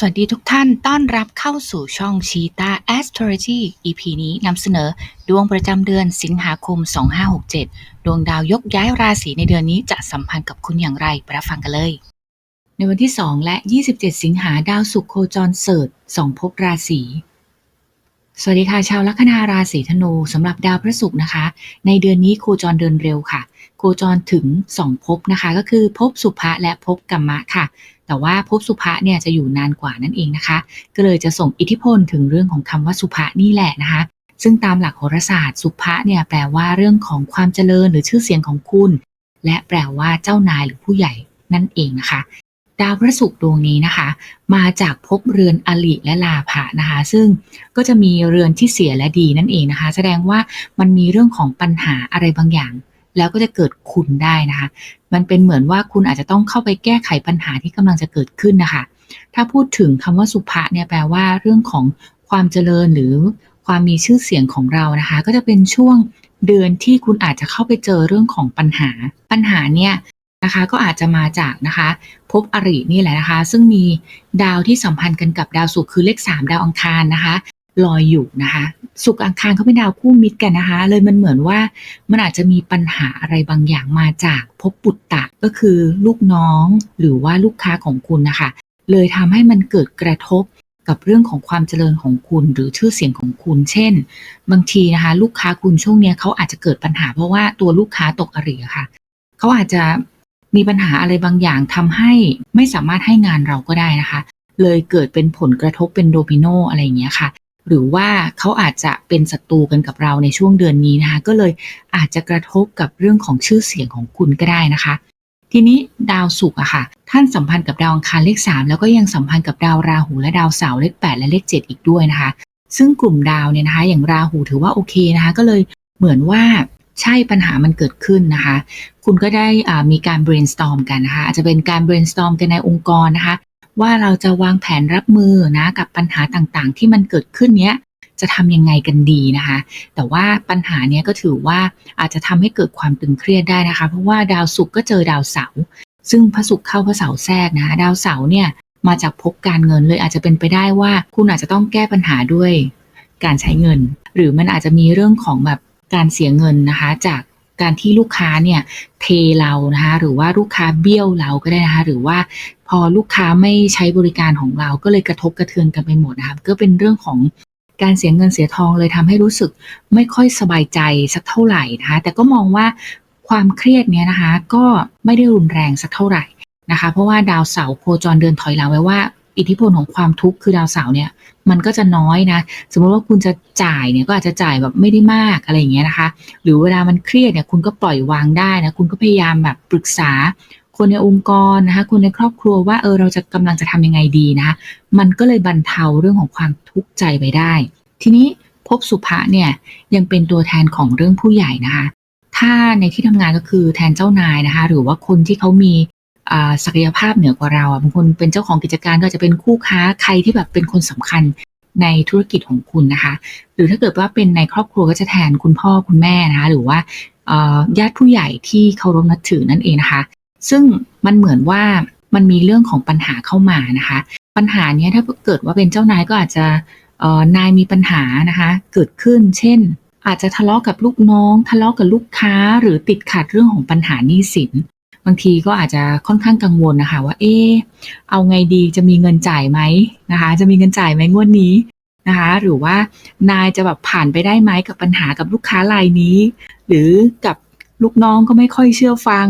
สวัสดีทุกท่านต้อนรับเข้าสู่ช่อง Cheetah Astrology EP นี้นำเสนอ ดวงประจำเดือนสิงหาคม 2567 ดวงดาวยกย้ายราศีในเดือนนี้จะสัมพันธ์กับคุณอย่างไรไปรับฟังกันเลย ในวันที่ 2 และ 27 สิงหาดาวศุกร์โคจรเสดสองภพราศีสวัสดีค่ะ ชาวลัคนาราศีธนูสำหรับดาวพระศุกร์นะคะ ในเดือนนี้โคจรเดินเร็วค่ะ โคจรถึง 2ภพนะคะ ก็คือภพสุภะและภพกัมมะค่ะ แต่ว่าภพสุภะเนี่ยจะอยู่นานกว่านั่นเองนะคะ ก็เลยจะส่งอิทธิพลถึงเรื่องของคำว่าสุภะนี่แหละนะคะ ซึ่งตามหลักโหราศาสตร์สุภะเนี่ยแปลว่าเรื่องของความเจริญหรือชื่อเสียงของคุณ และแปลว่าเจ้านายหรือผู้ใหญ่นั่นเองนะคะ ดาวพระศุกร์ดวงนี้นะคะ มาจากภพเรือนอลิและลาภะนะคะ ซึ่งก็จะมีเรือนที่เสียและดีนั่นเองนะคะ แสดงว่ามันมีเรื่องของปัญหาอะไรบางอย่าง แล้วก็จะเกิดคุณได้นะคะ มันเป็นเหมือนว่าคุณอาจจะต้องเข้าไปแก้ไขปัญหาที่กำลังจะเกิดขึ้นนะคะ ถ้าพูดถึงคำว่าสุภะเนี่ยแปลว่าเรื่องของความเจริญหรือความมีชื่อเสียงของเรานะคะ ก็จะเป็นช่วงเดือนที่คุณอาจจะเข้าไปเจอเรื่องของปัญหา ปัญหาเนี่ยนะคะก็อาจจะมาจากนะคะภพอรินี่แหละนะคะ ซึ่งมีดาวที่สัมพันธ์กันกับดาวศุกร์คือเลข 3 ดาวอังคารนะคะ ลอยอยู่นะคะศุกอังคารเขาเป็นดาวคู่มิตรกันนะคะ เลยมันเหมือนว่ามันอาจจะมีปัญหาอะไรบางอย่างมาจากภพปุตตะก็คือลูกน้องหรือว่าลูกค้าของคุณนะคะ เลยทำให้มันเกิดกระทบกับเรื่องของความเจริญของคุณหรือชื่อเสียงของคุณ เช่น บางทีนะคะ ลูกค้าคุณช่วงเนี้ยเขาอาจจะเกิดปัญหาเพราะว่าตัวลูกค้าตกอริค่ะเขาอาจจะมีปัญหาอะไรบางอย่างทำให้ไม่สามารถให้งานเราก็ได้นะคะ เลยเกิดเป็นผลกระทบเป็นโดมิโนอะไรอย่างเงี้ยค่ะ หรือว่าเขาอาจจะเป็นศัตรูกันกับเราในช่วงเดือนนี้นะคะ ก็เลยอาจจะกระทบกับเรื่องของชื่อเสียงของคุณก็ได้นะคะ ทีนี้ดาวศุกร์อะค่ะ ท่านสัมพันธ์กับดาวอังคารเลข 3 แล้วก็ยังสัมพันธ์กับดาวราหูและดาวเสาร์เลข 8 และเลข 7 อีกด้วยนะคะ ซึ่งกลุ่มดาวเนี่ยนะคะ อย่างราหูถือว่าโอเคนะคะ ก็เลยเหมือนว่าใช่ปัญหามันเกิดขึ้นนะคะ คุณก็ได้มีการ brainstorm กันนะคะ อาจจะเป็นการ brainstorm กันในองค์กรนะคะ ว่าเราจะวางแผนรับมือนะกับปัญหาต่างๆ ที่มันเกิดขึ้นเนี้ยจะทำยังไงกันดีนะคะ แต่ว่าปัญหาเนี้ยก็ถือว่าอาจจะทำให้เกิดความตึงเครียดได้นะคะ เพราะว่าดาวศุกร์ก็เจอดาวเสาร์ซึ่งพระศุกร์เข้าพระเสาร์แทรกนะคะดาวเสาร์เนี่ยมาจากภพการเงินเลยอาจจะเป็นไปได้ว่าคุณอาจจะต้องแก้ปัญหาด้วยการใช้เงิน หรือมันอาจจะมีเรื่องของแบบการเสียเงินนะคะ จาก การที่ลูกค้าเนี่ยเทเรานะคะหรือว่าลูกค้าเบี้ยวเราก็ได้นะคะหรือว่าพอลูกค้าไม่ใช้บริการของเราก็เลยกระทบกระเทือนกันไปหมดนะคะก็เป็นเรื่องของการเสียเงินเสียทองเลยทำให้รู้สึกไม่ค่อยสบายใจสักเท่าไหร่นะคะแต่ก็มองว่าความเครียดเนี้ยนะคะก็ไม่ได้รุนแรงสักเท่าไหร่นะคะเพราะว่าดาวเสาร์โคจรเดินถอยหลังไว้ว่า อิทธิพลของความทุกข์คือดาวเสาร์เนี่ยมันก็จะน้อยนะ สมมติว่าคุณจะจ่ายเนี่ยก็อาจจะจ่ายแบบไม่ได้มากอะไรอย่างเงี้ยนะคะ หรือเวลามันเครียดเนี่ยคุณก็ปล่อยวางได้นะ คุณก็พยายามแบบปรึกษาคนในองค์กรนะคะ คนในครอบครัวว่าเออเราจะกำลังจะทำยังไงดีนะคะ มันก็เลยบรรเทาเรื่องของความทุกข์ใจไปได้ ทีนี้ภพสุภะเนี่ยยังเป็นตัวแทนของเรื่องผู้ใหญ่นะคะ ถ้าในที่ทำงานก็คือแทนเจ้านายนะคะ หรือว่าคนที่เขามี ศักยภาพเหนือกว่าเราบางคนเป็นเจ้าของกิจการก็จะเป็นคู่ค้าใครที่แบบเป็นคนสำคัญในธุรกิจของคุณนะคะ หรือถ้าเกิดว่าเป็นในครอบครัวก็จะแทนคุณพ่อคุณแม่นะคะหรือว่าญาติผู้ใหญ่ที่เคารพนับถือนั่นเองนะคะ ซึ่งมันเหมือนว่ามันมีเรื่องของปัญหาเข้ามานะคะ ปัญหาเนี้ยถ้าเกิดว่าเป็นเจ้านายก็อาจจะนายมีปัญหานะคะ เกิดขึ้น เช่น อาจจะทะเลาะกับลูกน้อง ทะเลาะกับลูกค้า หรือติดขัดเรื่องของปัญหาหนี้สิน บางทีก็อาจจะค่อนข้างกังวลนะคะว่าเออเอาไงดีจะมีเงินจ่ายไหมนะคะ จะมีเงินจ่ายไหมงวดนี้นะคะ หรือว่านายจะแบบผ่านไปได้ไหมกับปัญหากับลูกค้ารายนี้ หรือกับลูกน้องก็ไม่ค่อยเชื่อฟัง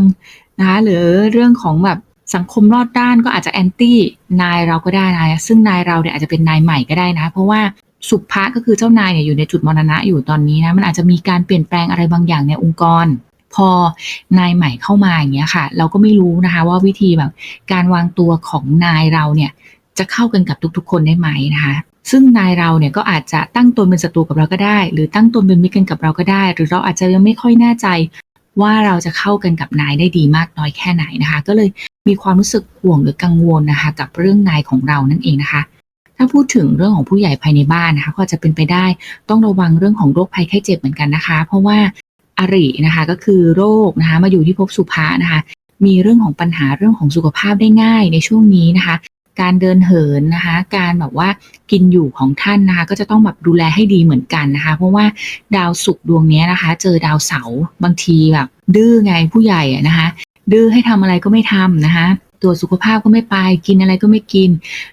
นะคะหรือเรื่องของแบบสังคมรอดด้านก็อาจจะแอนตี้นายเราก็ได้นะซึ่งนายเราเนี่ยอาจจะเป็นนายใหม่ก็ได้นะ เพราะว่าสุภะก็คือเจ้านายเนี่ยอยู่ในจุดมรณะอยู่ตอนนี้นะมันอาจจะมีการเปลี่ยนแปลงอะไรบางอย่างในองค์กร พอนายใหม่เข้ามาอย่างเงี้ยค่ะ เราก็ไม่รู้นะคะ ว่าวิธีแบบการวางตัวของนายเราเนี่ยจะเข้ากันกับทุกๆ คนได้ไหมนะคะซึ่งนายเราเนี่ยก็อาจจะตั้งตนเป็นศัตรูกับเราก็ได้ หรือตั้งตนเป็นมิตรกันกับเราก็ได้ หรือเราอาจจะยังไม่ค่อยแน่ใจว่าเราจะเข้ากันกับนายได้ดีมากน้อยแค่ไหนนะคะ ก็เลยมีความรู้สึกห่วงหรือกังวลนะคะ กับเรื่องนายของเรานั่นเองนะคะ ถ้าพูดถึงเรื่องของผู้ใหญ่ภายในบ้านนะคะ ก็จะเป็นไปได้ต้องระวังเรื่องของโรคภัยไข้เจ็บเหมือนกันนะคะ เพราะว่า อรินะคะก็คือโรคนะคะมาอยู่ที่ภพสุภะนะคะมีเรื่องของปัญหาเรื่องของสุขภาพได้ง่ายในช่วงนี้นะคะ การเดินเหินนะคะ การแบบว่ากินอยู่ของท่านนะคะ ก็จะต้องแบบดูแลให้ดีเหมือนกันนะคะ เพราะว่าดาวศุกร์ดวงนี้นะคะ เจอดาวเสาร์บางทีแบบดื้อไงผู้ใหญ่นะคะ ดื้อให้ทำอะไรก็ไม่ทำนะคะตัวจสุขภาพก็ไม่ไปกินอะไรก็ไม่กิน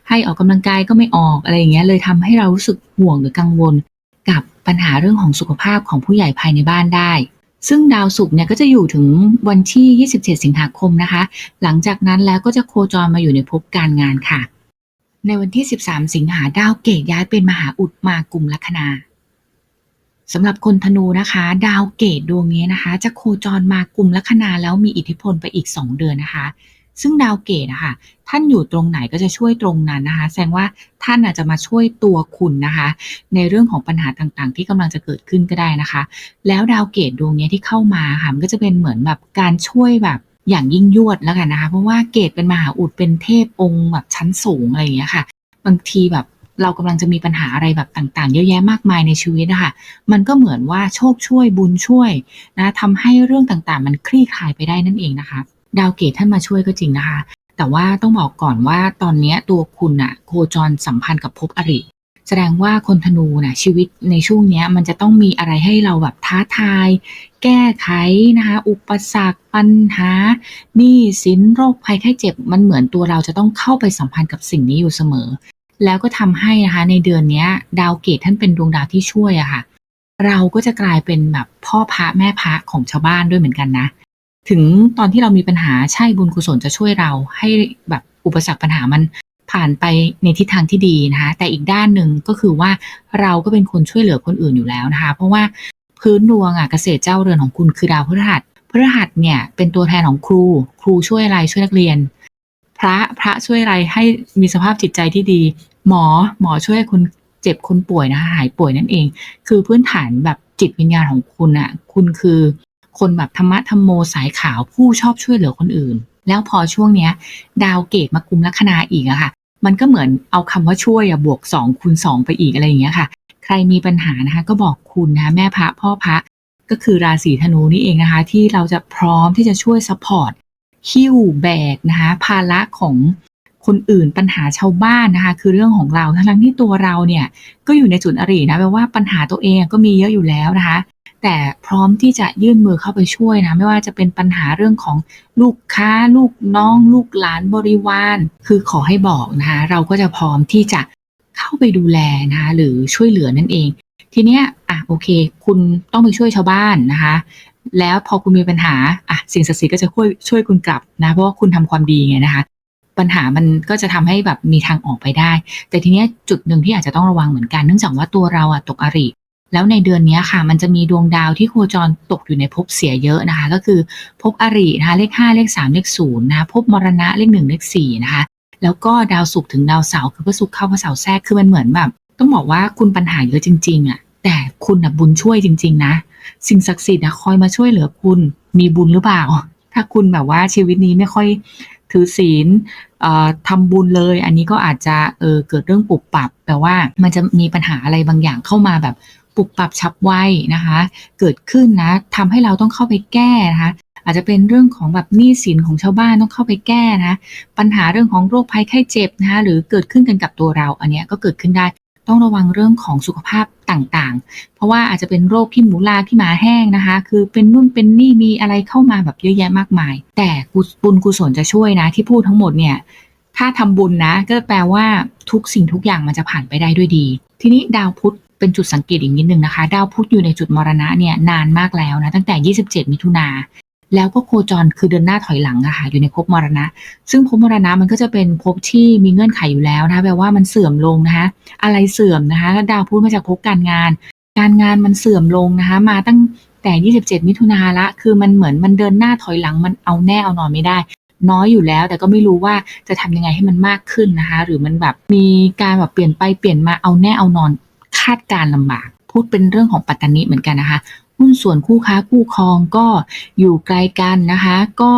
ให้ออกกำลังกายก็ไม่ออกอะไรอย่างเงี้ยเลยทำให้เรารู้สึกห่วงหรือกังวล กับปัญหาเรื่องของสุขภาพของผู้ใหญ่ภายในบ้านได้ ซึ่งดาวศุกร์เนี่ยก็จะอยู่ถึงวันที่ 27 สิงหาคมนะคะ หลังจากนั้นแล้วก็จะโคจรมาอยู่ในภพการงานค่ะ ในวันที่ 13 สิงหาดาวเกตย้ายเป็นมหาอุดมากุมลัคนาสำหรับคนธนูนะคะ ดาวเกตดวงนี้นะคะ จะโคจรมากุมลัคนาแล้วมีอิทธิพลไปอีก 2 เดือนนะคะ ซึ่งดาวเกตนะคะท่านอยู่ตรงไหนก็จะช่วยตรงนั้นนะคะ แสดงว่าท่านอาจจะมาช่วยตัวคุณนะคะ ในเรื่องของปัญหาต่างๆ ที่กำลังจะเกิดขึ้นก็ได้นะคะ แล้วดาวเกตดวงนี้ที่เข้ามาค่ะมันก็จะเป็นเหมือนแบบการช่วยแบบอย่างยิ่งยวดแล้วกันนะคะ เพราะว่าเกตเป็นมหาอุดเป็นเทพองค์แบบชั้นสูงอะไรอย่างเงี้ยค่ะ บางทีแบบเรากำลังจะมีปัญหาอะไรแบบต่างๆ เยอะแยะมากมายในชีวิตนะคะมันก็เหมือนว่าโชคช่วยบุญช่วยนะทำให้เรื่องต่างๆ มันคลี่คลายไปได้นั่นเองนะคะ ดาวเกตท่านมาช่วยก็จริงนะคะ แต่ว่าต้องบอกก่อนว่าตอนนี้ตัวคุณอะโคจรสัมพันธ์กับภพอริ แสดงว่าคนธนูนะชีวิตในช่วงนี้มันจะต้องมีอะไรให้เราแบบท้าทาย แก้ไขนะคะอุปสรรคปัญหาหนี้สินโรคภัยไข้เจ็บ มันเหมือนตัวเราจะต้องเข้าไปสัมพันธ์กับสิ่งนี้อยู่เสมอ แล้วก็ทำให้นะคะในเดือนนี้ดาวเกตท่านเป็นดวงดาวที่ช่วยอะค่ะเราก็จะกลายเป็นแบบพ่อพระแม่พระของชาวบ้านด้วยเหมือนกันนะ ถึงตอนที่เรามีปัญหาใช่บุญกุศลจะช่วยเราให้แบบอุปสรรคปัญหามันผ่านไปในทิศทางที่ดีนะคะ แต่อีกด้านหนึ่งก็คือว่าเราก็เป็นคนช่วยเหลือคนอื่นอยู่แล้วนะคะ เพราะว่าพื้นดวงอะเกษตรเจ้าเรือนของคุณคือดาวพฤหัสพฤหัสเนี่ยเป็นตัวแทนของครู ครูช่วยอะไรช่วยนักเรียน พระพระช่วยอะไรให้มีสภาพจิตใจที่ดี หมอหมอช่วยคนเจ็บคนป่วยนะคะหายป่วยนั่นเอง คือพื้นฐานแบบจิตวิญญาณของคุณอะคุณคือ คนแบบธรรมะธรรมโมสายขาวผู้ชอบช่วยเหลือคนอื่น แล้วพอช่วงเนี้ย ดาวเกตมากุมลัคนาอีกอะค่ะ มันก็เหมือนเอาคำว่าช่วยอะบวก2คูณ2ไปอีกอะไรอย่างเงี้ยค่ะ ใครมีปัญหานะคะ ก็บอกคุณนะคะแม่พระพ่อพระก็คือราศีธนูนี่เองนะคะ ที่เราจะพร้อมที่จะช่วยซัพพอร์ตหิ้วแบกนะคะภาระของคนอื่นปัญหาชาวบ้านนะคะ คือเรื่องของเราทั้งที่ตัวเราเนี่ยก็อยู่ในจุดอรินะแปลว่าปัญหาตัวเองก็มีเยอะอยู่แล้วนะคะ แต่พร้อมที่จะยื่นมือเข้าไปช่วยนะ ไม่ว่าจะเป็นปัญหาเรื่องของลูกค้า ลูกน้อง ลูกหลานบริวาร คือขอให้บอกนะคะเราก็จะพร้อมที่จะเข้าไปดูแลนะคะหรือช่วยเหลือนั่นเอง ทีเนี้ยอะโอเค คุณต้องไปช่วยชาวบ้านนะคะ แล้วพอคุณมีปัญหาอะสิ่งศักดิ์สิทธิ์ก็จะช่วยช่วยคุณกลับนะเพราะว่าคุณทำความดีไงนะคะปัญหามันก็จะทำให้แบบมีทางออกไปได้ แต่ทีเนี้ยจุดหนึ่งที่อาจจะต้องระวังเหมือนกัน เนื่องจากว่าตัวเราอะตกอริ แล้วในเดือนนี้ค่ะ มันจะมีดวงดาวที่โคจรตกอยู่ในภพเสียเยอะนะคะ ก็คือภพอรินะคะเลข 5 เลข 3 เลข0นะภพมรณะเลข 1 เลข4นะคะ แล้วก็ดาวศุกร์ถึงดาวเสาร์คือพระศุกร์เข้าพระเสาร์แทรกคือมันเหมือนแบบต้องบอกว่าคุณปัญหาเยอะจริงๆอะแต่คุณนะบุญช่วยจริง ๆ นะ สิ่งศักดิ์สิทธิ์นะคอยมาช่วยเหลือคุณมีบุญหรือเปล่า ถ้าคุณแบบว่าชีวิตนี้ไม่ค่อยถือศีลเอ่อทำบุญเลย อันนี้ก็อาจจะเออเกิดเรื่องปุบปับแปลว่ามันจะมีปัญหาอะไรบางอย่างเข้ามาแบบ ปุบปรับฉับไวนะคะ เกิดขึ้นนะทำให้เราต้องเข้าไปแก้นะคะอาจจะเป็นเรื่องของแบบหนี้สินของชาวบ้านต้องเข้าไปแก้นะะปัญหาเรื่องของโรคภัยไข้เจ็บนะคะหรือเกิดขึ้นกันกับตัวเรา อันเนี้ยก็เกิดขึ้นได้ต้องระวังเรื่องของสุขภาพต่างๆ เพราะว่าอาจจะเป็นโรคที่หมูลาที่หมาแห้งนะคะ คือเป็นนู่นเป็นนี่มีอะไรเข้ามาแบบเยอะแยะมากมาย แต่บุญกุศลจะช่วยนะ ที่พูดทั้งหมดเนี่ยถ้าทำบุญนะ ก็แปลว่าทุกสิ่งทุกอย่างมันจะผ่านไปได้ด้วยดี ทีนี้ดาวพุธ เป็นจุดสังเกตอีกนิดนึงนะคะ ดาวพุธอยู่ในจุดมรณะเนี่ยนานมากแล้วนะตั้งแต่ 27 มิถุนาแล้วก็โคจรคือเดินหน้าถอยหลังอะค่ะอยู่ในภพมรณะ ซึ่งภพมรณะมันก็จะเป็นภพที่มีเงื่อนไขอยู่แล้วนะคะแปลว่ามันเสื่อมลงนะคะ อะไรเสื่อมนะคะดาวพุธมาจากภพการงาน การงานมันเสื่อมลงนะคะ มาตั้งแต่ 27 มิถุนาละ คือมันเหมือนมันเดินหน้าถอยหลังมันเอาแน่เอานอนไม่ได้ น้อยอยู่แล้ว แต่ก็ไม่รู้ว่าจะทำยังไงให้มันมากขึ้นนะคะ หรือมันแบบมีการแบบเปลี่ยนไปเปลี่ยนมาเอาแน่เอานอนาดการลำบาก พูดเป็นเรื่องของปัตตานิเหมือนกันนะคะหุ้นส่วนคู่ค้าคู่ครองก็อยู่ไกลกันนะคะ ก็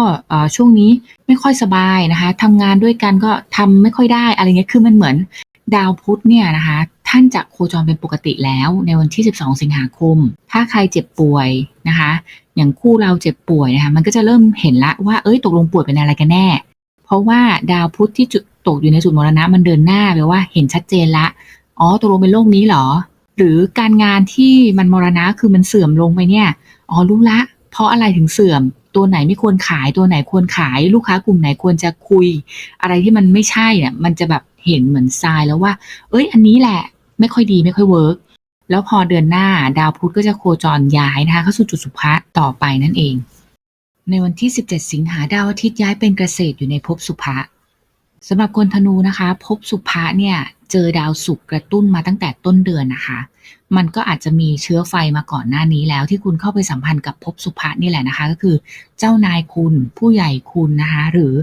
ช่วงนี้ไม่ค่อยสบายนะคะทำงานด้วยกันก็ทำไม่ค่อยได้อะไรเงี้ยคือมันเหมือนดาวพุธเนี่ยนะคะ ท่านจะโคจรเป็นปกติแล้วในวันที่ 12 สิงหาคม ถ้าใครเจ็บป่วยนะคะ อย่างคู่เราเจ็บป่วยนะคะมันก็จะเริ่มเห็นละว่าเอ้ยตกลงป่วยเป็นอะไรกันแน่ เพราะว่าดาวพุธที่จุดตกอยู่ในจุดมรณะมันเดินหน้าแปลว่าเห็นชัดเจนละ อ๋อตกลงเป็นโรคนี้เหรอ หรือการงานที่มันมรณะคือมันเสื่อมลงไปเนี่ย อ๋อรู้ละ เพราะอะไรถึงเสื่อม ตัวไหนไม่ควรขาย ตัวไหนควรขาย ลูกค้ากลุ่มไหนควรจะคุย อะไรที่มันไม่ใช่เนี่ยมันจะแบบเห็นเหมือนทรายแล้วว่า เอ้ย อันนี้แหละ ไม่ค่อยดีไม่ค่อยเวิร์กแล้วพอเดือนหน้าดาวพุธก็จะโคจรย้ายนะคะเข้าสู่จุดสุภะต่อไปนั่นเอง ในวันที่ 17 สิงหาดาวอาทิตย์ย้ายเป็นเกษตรอยู่ในภพสุภะสำหรับคนธนูนะคะภพสุภะเนี่ย เจอดาวศุกร์กระตุ้นมาตั้งแต่ต้นเดือนนะคะ มันก็อาจจะมีเชื้อไฟมาก่อนหน้านี้แล้ว ที่คุณเข้าไปสัมพันธ์กับภพสุภะนี่แหละนะคะ ก็คือเจ้านายคุณผู้ใหญ่คุณนะคะ หรือ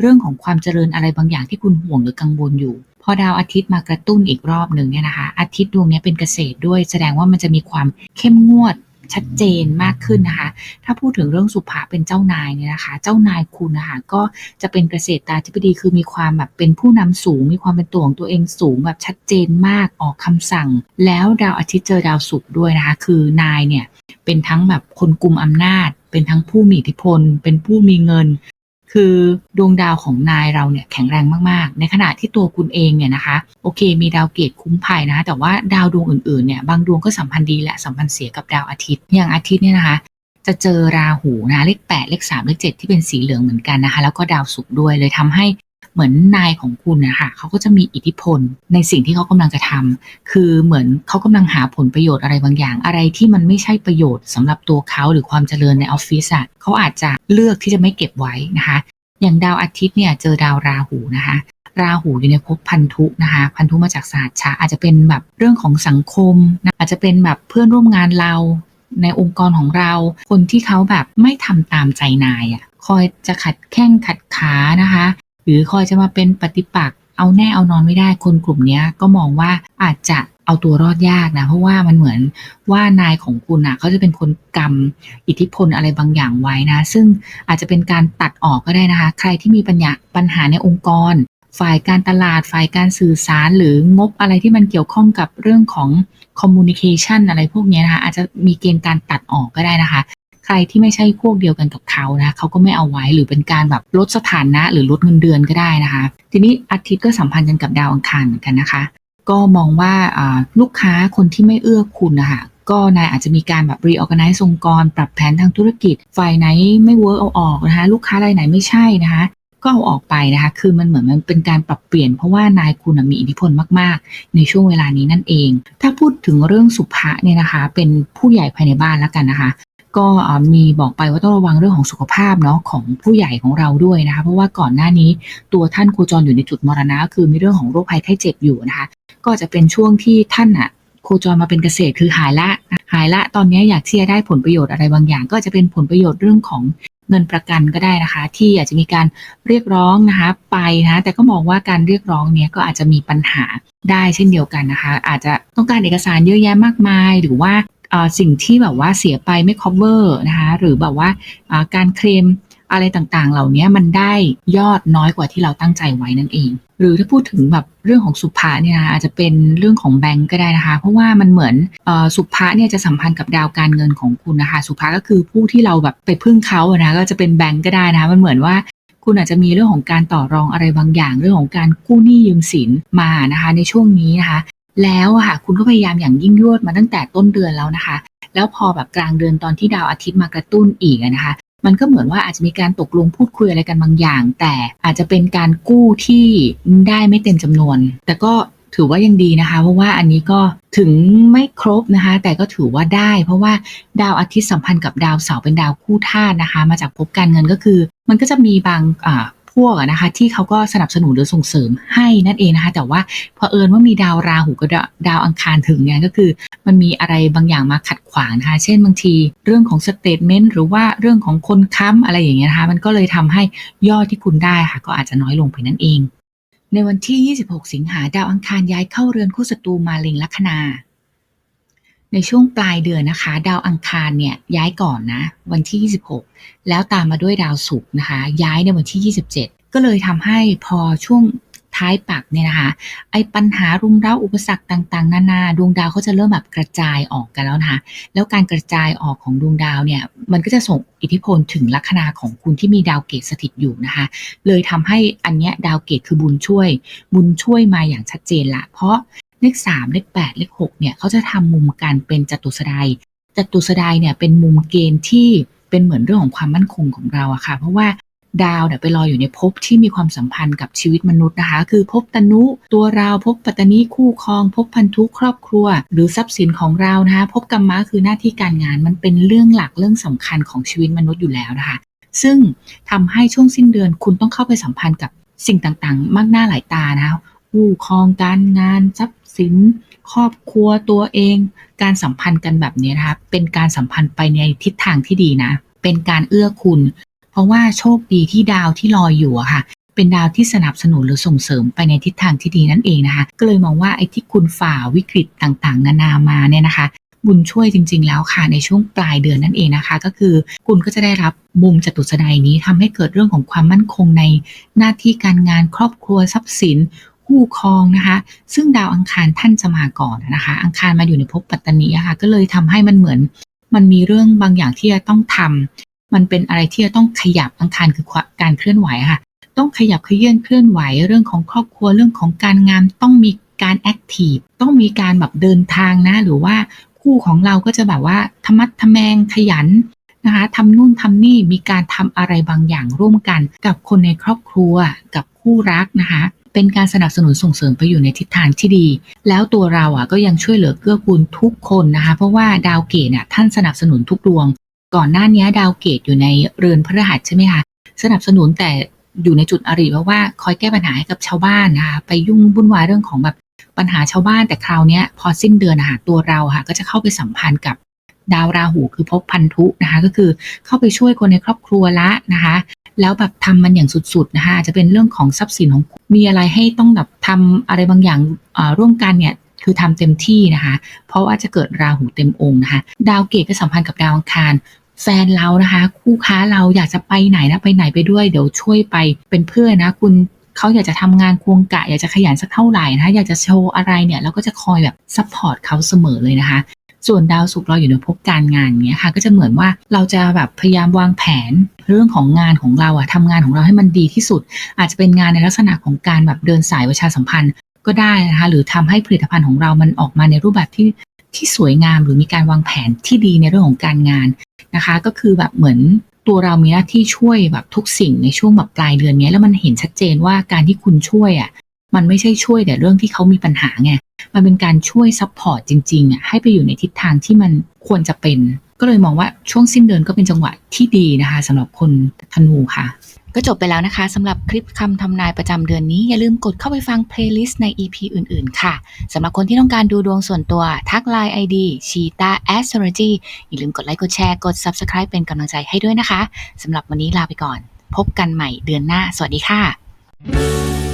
เรื่องของความเจริญอะไรบางอย่างที่คุณห่วงหรือกังวลอยู่ พอดาวอาทิตย์มากระตุ้นอีกรอบหนึ่งเนี่ยนะคะ อาทิตย์ดวงนี้เป็นเกษตรด้วย แสดงว่ามันจะมีความเข้มงวด ชัดเจนมากขึ้นนะคะ ถ้าพูดถึงเรื่องสุภาเป็นเจ้านายเนี่ยนะคะ เจ้านายคุณนะคะก็จะเป็นเกษตรตาธิบดีคือมีความแบบเป็นผู้นำสูง มีความเป็นตัวของตัวเองสูงแบบชัดเจนมากออกคำสั่ง แล้วดาวอาทิตย์เจอดาวศุกร์ด้วยนะคะ คือนายเนี่ยเป็นทั้งแบบคนกลุ่มอำนาจ เป็นทั้งผู้มีอิทธิพล เป็นผู้มีเงิน คือดวงดาวของนายเราเนี่ยแข็งแรงมากๆ ในขณะที่ตัวคุณเองเนี่ยนะคะ โอเค มีดาวเกตคุ้มภัยนะคะแต่ว่าดาวดวงอื่นๆเนี่ยบางดวงก็สัมพันธ์ดีและสัมพันธ์เสียกับดาวอาทิตย์ อย่างอาทิตย์เนี่ยนะคะจะเจอราหูนะเลข8เลข3เลข7ที่เป็นสีเหลืองเหมือนกันนะคะ แล้วก็ดาวศุกร์ด้วยเลยทำให้ เหมือนนายของคุณนะคะเขาก็จะมีอิทธิพลในสิ่งที่เขากำลังจะทำคือเหมือนเขากำลังหาผลประโยชน์อะไรบางอย่าง อะไรที่มันไม่ใช่ประโยชน์สำหรับตัวเขาหรือความเจริญในออฟฟิศอะเขาอาจจะเลือกที่จะไม่เก็บไว้นะคะ อย่างดาวอาทิตย์เนี่ยเจอดาวราหูนะคะราหูอยู่ในภพพันธุนะคะ พันธุมาจากศาสตร์ชาอาจจะเป็นแบบเรื่องของสังคมนะอาจจะเป็นแบบเพื่อนร่วมงานเราในองค์กรของเรา คนที่เขาแบบไม่ทำตามใจนายอะ่ะคอยจะขัดแข้งขัดขานะคะ หรือคอยจะมาเป็นปฏิปักษ์เอาแน่เอานอนไม่ได้คนกลุ่มนี้ก็มองว่าอาจจะเอาตัวรอดยากนะ เพราะว่ามันเหมือนว่านายของคุณอะเขาจะเป็นคนกำอิทธิพลอะไรบางอย่างไว้นะ ซึ่งอาจจะเป็นการตัดออกก็ได้นะคะ ใครที่มีปัญญาปัญหาในองค์กร ฝ่ายการตลาดฝ่ายการสื่อสารหรืองบอะไรที่มันเกี่ยวข้องกับเรื่องของ communication อะไรพวกนี้นะคะอาจจะมีเกณฑ์การตัดออกก็ได้นะคะ ใครที่ไม่ใช่พวกเดียวกันกับเขานะเขาก็ไม่เอาไว้หรือเป็นการแบบลดสถานะหรือลดเงินเดือนก็ได้นะคะ ทีนี้อาทิตย์ก็สัมพันธ์กันกับดาวอังคารเหมือนกันนะคะ ก็มองว่าลูกค้าคนที่ไม่เอื้อคุณนะคะก็นายอาจจะมีการแบบ reorganize องค์กร ปรับแผนทางธุรกิจฝ่ายไหนไม่ work เอาออกนะคะลูกค้ารายไหนไม่ใช่นะคะก็เอาออกไปนะคะ คือมันเหมือนมันเป็นการปรับเปลี่ยนเพราะว่านายคุณมีอิทธิพลมาก ๆ ในช่วงเวลานี้นั่นเอง ถ้าพูดถึงเรื่องสุภะเนี่ยนะคะ เป็นผู้ใหญ่ภายในบ้านแล้วกันนะคะ ก็มีบอกไปว่าต้องระวังเรื่องของสุขภาพเนาะของผู้ใหญ่ของเราด้วยนะคะ เพราะว่าก่อนหน้านี้ตัวท่านโคจรอยู่ในจุดมรณะก็คือมีเรื่องของโรคภัยไข้เจ็บอยู่นะคะ ก็จะเป็นช่วงที่ท่านอะโคจรมาเป็นเกษตรคือหายละหายละตอนนี้อยากที่จะได้ผลประโยชน์อะไรบางอย่าง ก็จะเป็นผลประโยชน์เรื่องของเงินประกันก็ได้นะคะ ที่อาจจะมีการเรียกร้องนะคะไปนะแต่ก็มองว่าการเรียกร้องเนี้ยก็อาจจะมีปัญหาได้เช่นเดียวกันนะคะ อาจจะต้องการเอกสารเยอะแยะมากมาย หรือว่า สิ่งที่แบบว่าเสียไปไม่ cover นะคะหรือแบบว่าการเคลมอะไรต่างๆ เหล่านี้มันได้ยอดน้อยกว่าที่เราตั้งใจไว้นั่นเอง หรือถ้าพูดถึงแบบเรื่องของสุภาเนี่ยนะอาจจะเป็นเรื่องของแบงก์ก็ได้นะคะ เพราะว่ามันเหมือนอสุภาเนี่ยจะสัมพันธ์กับดาวการเงินของคุณนะคะ สุภาก็คือผู้ที่เราแบบไปพึ่งเขาอะนะก็จะเป็นแบงก์ก็ได้นะคะมันเหมือนว่าคุณอาจจะมีเรื่องของการต่อรองอะไรบางอย่างเรื่องของการกู้หนี้ยืมสินมานะคะ ในช่วงนี้นะคะ แล้วค่ะคุณก็พยายามอย่างยิ่งยวดมาตั้งแต่ต้นเดือนแล้วนะคะ แล้วพอแบบกลางเดือนตอนที่ดาวอาทิตย์มากระตุ้นอีกนะคะ มันก็เหมือนว่าอาจจะมีการตกลงพูดคุยอะไรกันบางอย่าง แต่อาจจะเป็นการกู้ที่ได้ไม่เต็มจำนวน แต่ก็ถือว่ายังดีนะคะ เพราะว่าอันนี้ก็ถึงไม่ครบนะคะ แต่ก็ถือว่าได้ เพราะว่าดาวอาทิตย์สัมพันธ์กับดาวเสาร์เป็นดาวคู่ธาตุนะคะ มาจากภพการเงินก็คือ มันก็จะมีบางอ่า วกนะคะที่เขาก็สนับสนุนหรือส่งเสริมให้นั่นเองนะคะ แต่ว่าพอเอิญว่ามีดาวราหูกับดาวอังคารถึงเนี่ยก็คือ มันมีอะไรบางอย่างมาขัดขวางนะคะ เช่นบางทีเรื่องของสเตทเมนต์หรือว่าเรื่องของคนค้ำอะไรอย่างเงี้ยนะคะ มันก็เลยทำให้ยอดที่คุณได้ค่ะ ก็อาจจะน้อยลงไปนั่นเอง ในวันที่ 26 สิงหาดาวอังคารย้ายเข้าเรือนคู่ศัตรูมาเล็งลัคนา ในช่วงปลายเดือนนะคะ ดาวอังคารเนี่ยย้ายก่อนนะ วันที่ 26 แล้วตามมาด้วยดาวศุกร์นะคะ ย้ายในวันที่ 27 ก็เลยทำให้พอช่วงท้ายปักเนี่ยนะคะไอ้ปัญหารุมเร้าอุปสรรคต่างๆ นานาดวงดาวเขาจะเริ่มแบบกระจายออกกันแล้วนะคะแล้วการกระจายออกของดวงดาวเนี่ยมันก็จะส่งอิทธิพลถึงลัคนาของคุณที่มีดาวเกตสถิตอยู่นะคะเลยทำให้อันเนี้ยดาวเกตคือบุญช่วย บุญช่วยมาอย่างชัดเจนละ เพราะ เลขสามเลขแปดเลขหกเนี่ยเขาจะทำมุมกันเป็นจตุสดายจตุสดายเนี่ยเป็นมุมเกณฑ์ที่เป็นเหมือนเรื่องของความมั่นคงของเราอะค่ะ เพราะว่าดาวเนี่ยไปลอยอยู่ในภพที่มีความสัมพันธ์กับชีวิตมนุษย์นะคะ คือภพตนุตัวเราภพปัตตนีคู่ครองภพพันธุครอบครัว หรือทรัพย์สินของเรานะคะภพกรรมะคือหน้าที่การงานมันเป็นเรื่องหลักเรื่องสำคัญของชีวิตมนุษย์อยู่แล้วนะคะ ซึ่งทำให้ช่วงสิ้นเดือนคุณต้องเข้าไปสัมพันธ์กับสิ่งต่างๆ มากหน้าหลายตานะคะคู่ครองการงานทรัพย สิน ครอบครัวตัวเอง การสัมพันธ์กันแบบนี้นะคะเป็นการสัมพันธ์ไปในทิศทางที่ดีนะ เป็นการเอื้อคุณ เพราะว่าโชคดีที่ดาวที่ลอยอยู่อะค่ะ เป็นดาวที่สนับสนุนหรือส่งเสริมไปในทิศทางที่ดีนั่นเองนะคะ ก็เลยมองว่าไอ้ที่คุณฝ่าวิกฤตต่างๆ นานามาเนี่ยนะคะบุญช่วยจริง ๆ แล้วค่ะในช่วงปลายเดือนนั่นเองนะคะ ก็คือคุณก็จะได้รับมุมจตุสดายนี้ทำให้เกิดเรื่องของความมั่นคงในหน้าที่การงานครอบครัวทรัพย์สิน คู่ครองนะคะ ซึ่งดาวอังคารท่านจะมาก่อนนะคะ อังคารมาอยู่ในภพปัตตนีะค่ะก็เลยทำให้มันเหมือน มันมีเรื่องบางอย่างที่จะต้องทำมันเป็นอะไรที่จะต้องขยับอังคารคือการเคลื่อนไหวค่ะ ต้องขยับเขยื่อนเคลื่อนไหวเรื่องของครอบครัวเรื่องของการงานต้องมีการแอคทีฟต้องมีการแบบเดินทางนะ หรือว่าคู่ของเราก็จะแบบว่าทะมัดทแมงขยันนะคะทำนู่นทำนี่มีการทำอะไรบางอย่างร่วมกันกับคนในครอบครัวกับคู่รักนะคะ เป็นการสนับสนุนส่งเสริมไปอยู่ในทิศทางที่ดี แล้วตัวเราอะก็ยังช่วยเหลือเกื้อกูลทุกคนนะคะ เพราะว่าดาวเกตเนี่ยท่านสนับสนุนทุกดวง ก่อนหน้านี้ดาวเกตอยู่ในเรือนพฤหัสใช่ไหมคะสนับสนุนแต่อยู่ในจุดอริเพราะว่าคอยแก้ปัญหาให้กับชาวบ้านนะคะไปยุ่งวุ่นวายเรื่องของแบบปัญหาชาวบ้านแต่คราวนี้พอสิ้นเดือนนะคะตัวเราค่ะก็จะเข้าไปสัมพันธ์กับดาวราหูคือภพพันธุนะคะก็คือเข้าไปช่วยคนในครอบครัวละนะคะ แล้วแบบทำมันอย่างสุดๆนะคะอาจจะเป็นเรื่องของทรัพย์สินของมีอะไรให้ต้องแบบทำอะไรบางอย่างร่วมกันเนี่ยคือทำเต็มที่นะคะ เพราะว่าจะเกิดราหูเต็มองค์นะคะ ดาวเกตก็สัมพันธ์กับดาวอังคารแฟนเรานะคะ คู่ค้าเราอยากจะไปไหนนะไปไหนไปด้วยเดี๋ยวช่วยไปเป็นเพื่อนนะคุณเขาอยากจะทำงานควงกะ อยากจะขยันสักเท่าไหร่นะคะอยากจะโชว์อะไรเนี่ยเราก็จะคอยแบบซัพพอร์ตเขาเสมอเลยนะคะ ส่วนดาวศุกร์เราอยู่ในภพการงานเนี้ยค่ะก็จะเหมือนว่าเราจะแบบพยายามวางแผนเรื่องของงานของเราอะทำงานของเราให้มันดีที่สุด อาจจะเป็นงานในลักษณะของการแบบเดินสายประชาสัมพันธ์ก็ได้นะคะหรือทำให้ผลิตภัณฑ์ของเรามันออกมาในรูปแบบที่ที่สวยงาม หรือมีการวางแผนที่ดีในเรื่องของการงานนะคะ ก็คือแบบเหมือนตัวเรามีหน้าที่ช่วยแบบทุกสิ่งในช่วงแบบปลายเดือนนี้แล้วมันเห็นชัดเจนว่าการที่คุณช่วยอะ มันไม่ใช่ช่วยแต่เรื่องที่เขามีปัญหาไง มันเป็นการช่วยซัพพอร์ตจริงๆอะให้ไปอยู่ในทิศทางที่มันควรจะเป็น ก็เลยมองว่าช่วงสิ้นเดือนก็เป็นจังหวะที่ดีนะคะสำหรับคนธนูค่ะ ก็จบไปแล้วนะคะสำหรับคลิปคำทำนายประจำเดือนนี้ อย่าลืมกดเข้าไปฟังเพลย์ลิสต์ใน EP อื่นๆ ค่ะสำหรับคนที่ต้องการดูดวงส่วนตัวทักไลน์ ID c h e e t a Astrology อย่าลืมกดไลค์กดแชร์กด Subscribe เป็นกำลังใจให้ด้วยนะคะสำหรับวันนี้ลาไปก่อน พบกันใหม่เดือนหน้า สวัสดีค่ะ